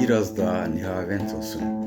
Biraz daha nihavent olsun.